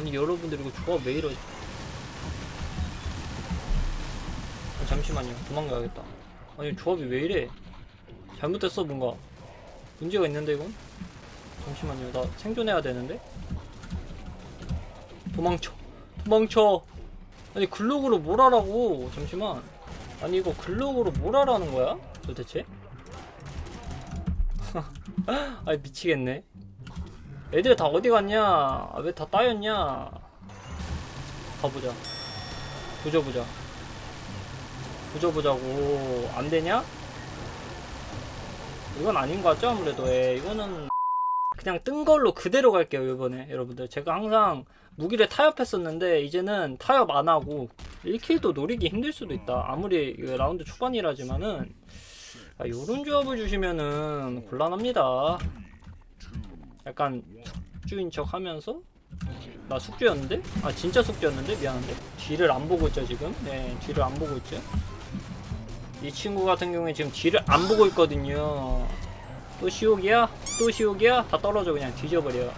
아니 여러분들 이거 조합 왜 이러지? 아, 잠시만요. 도망가야겠다. 아니 조합이 왜 이래? 잘못됐어 뭔가. 문제가 있는데 이건? 잠시만요. 나 생존해야 되는데? 도망쳐. 도망쳐! 아니 글록으로 뭘 하라고? 잠시만. 아니 이거 글록으로 뭘 하라는 거야? 도대체? 아니 미치겠네 애들 다 어디 갔냐? 왜 다 따였냐? 가보자. 부져보자. 부져보자고. 안 되냐? 이건 아닌 것 같죠 아무래도. 예, 이거는 그냥 뜬 걸로 그대로 갈게요 이번에 여러분들. 제가 항상 무기를 타협했었는데 이제는 타협 안 하고 1킬도 노리기 힘들 수도 있다. 아무리 라운드 초반이라지만은 아, 요런 조합을 주시면은 곤란합니다 약간 숙주인 척 하면서? 나 숙주였는데? 아 진짜 숙주였는데? 미안한데. 뒤를 안 보고 있죠 지금? 네 뒤를 안 보고 있죠. 이 친구 같은 경우에 지금 뒤를 안 보고 있거든요. 또 시옥이야? 또 시옥이야? 다 떨어져 그냥 뒤져버려.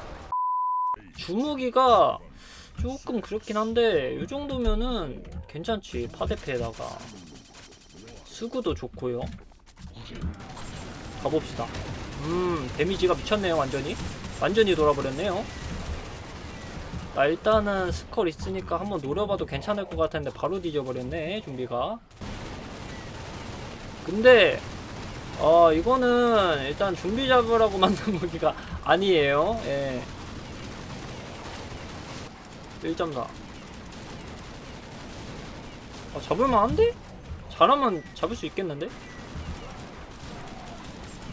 주무기가 조금 그렇긴 한데 이 정도면은 괜찮지 파데페에다가. 수구도 좋고요. 가봅시다 음 데미지가 미쳤네요 완전히. 완전히 돌아버렸네요. 나 일단은 스컬 있으니까 한번 노려봐도 괜찮을 것 같은데 바로 뒤져버렸네 좀비가. 근데 어 이거는 일단 좀비 잡으라고 만든 무기가 아니에요. 예. 1.4 아, 잡을만한데? 잘하면 잡을 수 있겠는데?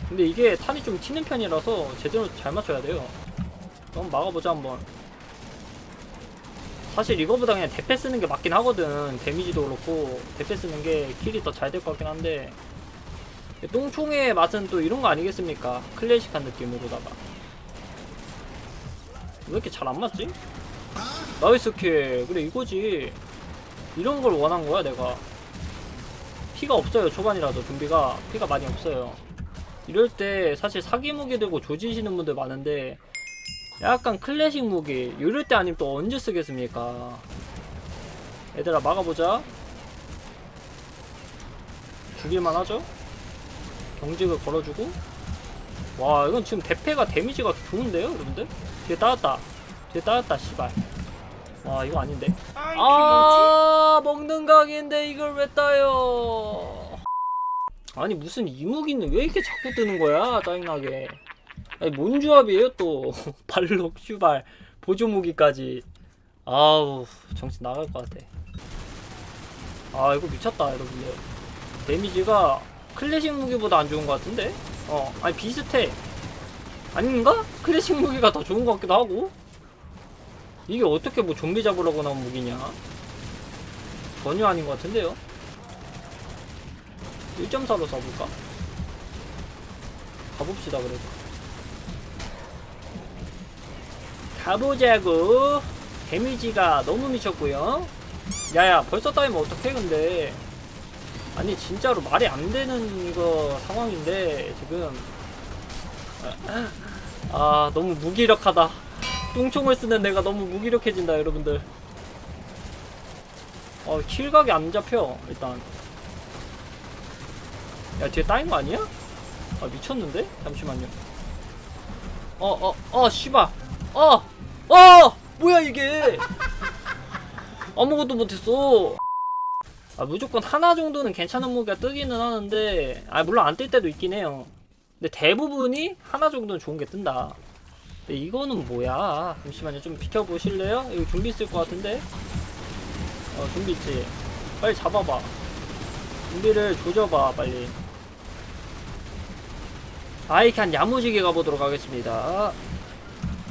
근데 이게 탄이 좀 튀는 편이라서 제대로 잘 맞춰야 돼요. 한번 막아보자 한번. 사실 이거보다 그냥 대패 쓰는 게 맞긴 하거든. 데미지도 그렇고 대패 쓰는 게 킬이 더 잘 될 것 같긴 한데. 똥총의 맛은 또 이런 거 아니겠습니까? 클래식한 느낌으로다가. 왜 이렇게 잘 안 맞지? 나이스 킬. 그래 이거지. 이런 걸 원한 거야 내가. 피가 없어요 초반이라서 좀비가. 피가 많이 없어요 이럴 때 사실 사기 무기 들고 조지시는 분들 많은데 약간 클래식 무기 이럴 때 아니면 또 언제 쓰겠습니까? 얘들아 막아보자. 죽일만 하죠? 경직을 걸어주고. 와 이건 지금 대패가 데미지가 좋은데요 여러분들? 뒤에 따였다. 뒤에 따였다 씨발. 와 이거 아닌데? 아 먹는 각인데 이걸 왜 따요 아니 무슨 이무기는 왜 이렇게 자꾸 뜨는 거야 짜증나게? 아니 뭔 조합이에요 또? 발록 슈발 보조무기까지. 아우 정신 나갈 것 같아. 아 이거 미쳤다 여러분들. 데미지가 클래식 무기보다 안 좋은 것 같은데? 어 아니 비슷해. 아닌가? 클래식 무기가 더 좋은 것 같기도 하고. 이게 어떻게 뭐 좀비 잡으려고 나온 무기냐? 전혀 아닌 것 같은데요 1.4로 써볼까? 가봅시다 그래도. 가보자고. 데미지가 너무 미쳤고요. 야야 벌써 따이면 어떡해 근데. 아니 진짜로 말이 안 되는 이거 상황인데 지금. 아 너무 무기력하다. 뚱총을 쓰는 내가 너무 무기력해진다 여러분들. 어 킬각이 안 잡혀 일단 야 뒤에 따인 거 아니야? 아 미쳤는데? 잠시만요 어어어 어, 어, 씨발 어! 어! 뭐야 이게 아무것도 못했어 아 무조건 하나 정도는 괜찮은 무기가 뜨기는 하는데 아 물론 안 뜰 때도 있긴 해요 근데 대부분이 하나 정도는 좋은 게 뜬다 근데 이거는 뭐야 잠시만요 좀 비켜보실래요? 이거 준비 있을 것 같은데 어 준비 있지 빨리 잡아봐 준비를 조져봐 빨리 아이칸 야무지게 가보도록 하겠습니다.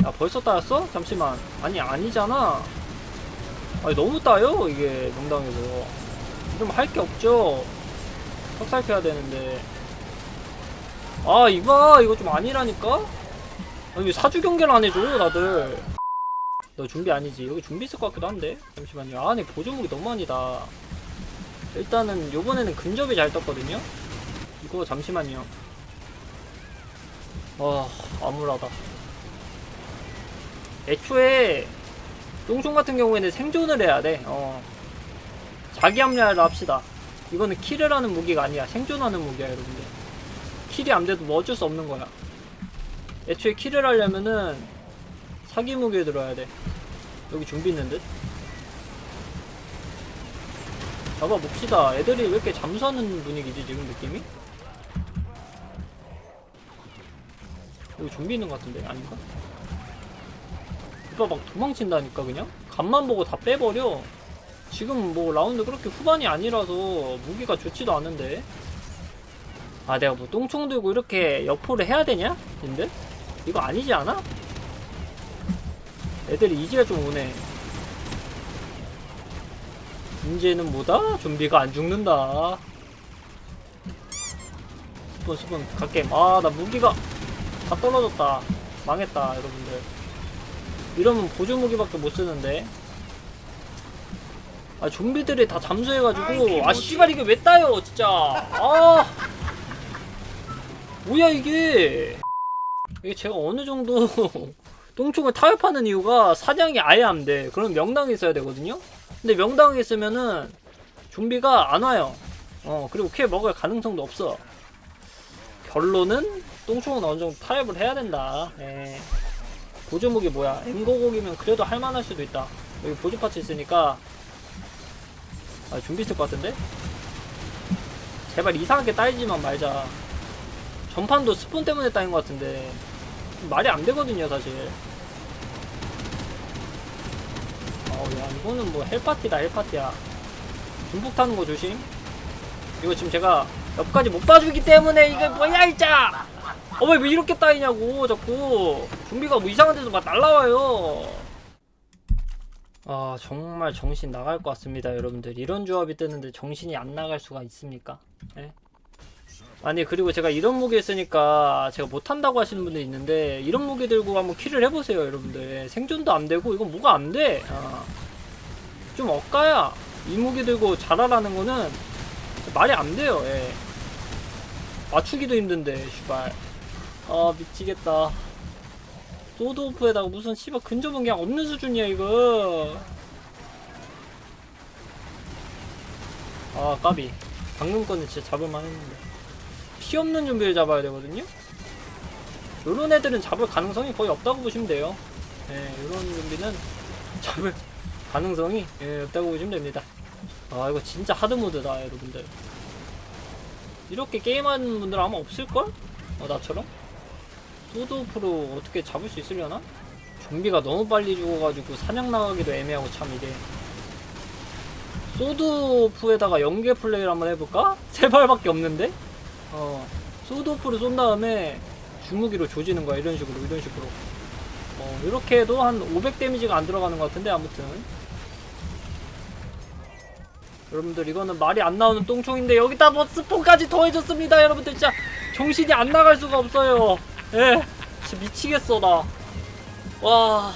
야 벌써 따였어? 잠시만. 아니 아니잖아. 아니 너무 따요 이게 농당에서 좀 할 게 없죠? 턱살펴야 되는데. 아 이봐 이거 좀 아니라니까? 아니 왜 사주 경계를 안 해줘 다들? 너 준비 아니지? 여기 준비 있을 것 같기도 한데. 잠시만요. 아, 안에 보조무기 너무 아니다. 일단은 요번에는 근접이 잘 떴거든요? 이거 잠시만요 와 암울하다 애초에 똥총 같은 경우에는 생존을 해야 돼. 어. 자기 합리화를 합시다. 이거는 킬을 하는 무기가 아니야. 생존하는 무기야, 여러분들. 킬이 안 돼도 뭐 어쩔 수 없는 거야. 애초에 킬을 하려면은 사기 무기에 들어야 돼. 여기 준비 있는 듯? 잡아봅시다. 애들이 왜 이렇게 잠수하는 분위기지, 지금 느낌이? 여기 좀비 있는 것 같은데 아닌가? 오빠 막 도망친다니까 그냥? 간만 보고 다 빼버려 지금 뭐 라운드 그렇게 후반이 아니라서 무기가 좋지도 않은데 아 내가 뭐 똥총 들고 이렇게 여포를 해야 되냐? 근데? 이거 아니지 않아? 애들이 이지가 좀 오네 문제는 뭐다? 좀비가 안 죽는다 스폰 스폰 갈게 아나 무기가 다 떨어졌다. 망했다, 여러분들. 이러면 보조 무기밖에 못 쓰는데. 아, 좀비들이 다 잠수해가지고. 아, 씨발, 이게 왜 따요, 진짜. 아. 뭐야, 이게. 이게 제가 어느 정도 똥총을 타협하는 이유가 사냥이 아예 안 돼. 그럼 명당에 있어야 되거든요? 근데 명당에 있으면은 좀비가 안 와요. 어, 그리고 킬 먹을 가능성도 없어. 결론은 똥총은 어느 정도 타협을 해야 된다. 예. 보조무기 뭐야? 엠고곡이면 그래도 할만할 수도 있다. 여기 보조 파츠 있으니까 아 준비 있을 것 같은데? 제발 이상하게 따이지만 말자. 전판도 스폰 때문에 따인 것 같은데 말이 안 되거든요 사실. 어야 이거는 뭐 헬파티다 헬파티야. 중폭 타는 거 조심. 이거 지금 제가 옆까지 못 봐주기 때문에 이게 뭐야 이자 어왜 왜 이렇게 따이냐고 자꾸. 좀비가 뭐 이상한 데서 막 날라와요. 아 정말 정신 나갈 것 같습니다 여러분들. 이런 조합이 뜨는데 정신이 안 나갈 수가 있습니까? 예? 아니 그리고 제가 이런 무기 쓰니까 제가 못한다고 하시는 분들 있는데 이런 무기 들고 한번 킬을 해보세요 여러분들. 생존도 안 되고 이건 뭐가 안돼? 아. 좀 억까야. 이 무기 들고 잘하라는 거는 말이 안 돼요 예. 맞추기도 힘든데 슈발 아 미치겠다. 소드 오프에다가 무슨 씨발 근접은 그냥 없는 수준이야 이거. 아 까비. 방금 거는 진짜 잡을만 했는데. 피 없는 좀비를 잡아야 되거든요? 요런 애들은 잡을 가능성이 거의 없다고 보시면 돼요. 예 요런 좀비는 잡을 가능성이 예, 없다고 보시면 됩니다. 아 이거 진짜 하드모드다 여러분들. 이렇게 게임하는 분들 아마 없을걸? 어 나처럼? 소드오프로 어떻게 잡을 수 있으려나? 좀비가 너무 빨리 죽어가지고 사냥 나가기도 애매하고 참 이게 소드오프에다가 연계 플레이를 한번 해볼까? 세 발밖에 없는데? 어 소드오프를 쏜 다음에 주무기로 조지는 거야 이런 식으로 이런 식으로 어 이렇게 해도 한 500 데미지가 안 들어가는 것 같은데 아무튼 여러분들 이거는 말이 안 나오는 똥총인데 여기다 뭐 스폰까지 더해줬습니다 여러분들 진짜 정신이 안 나갈 수가 없어요 예. 진짜 미치겠어 나 와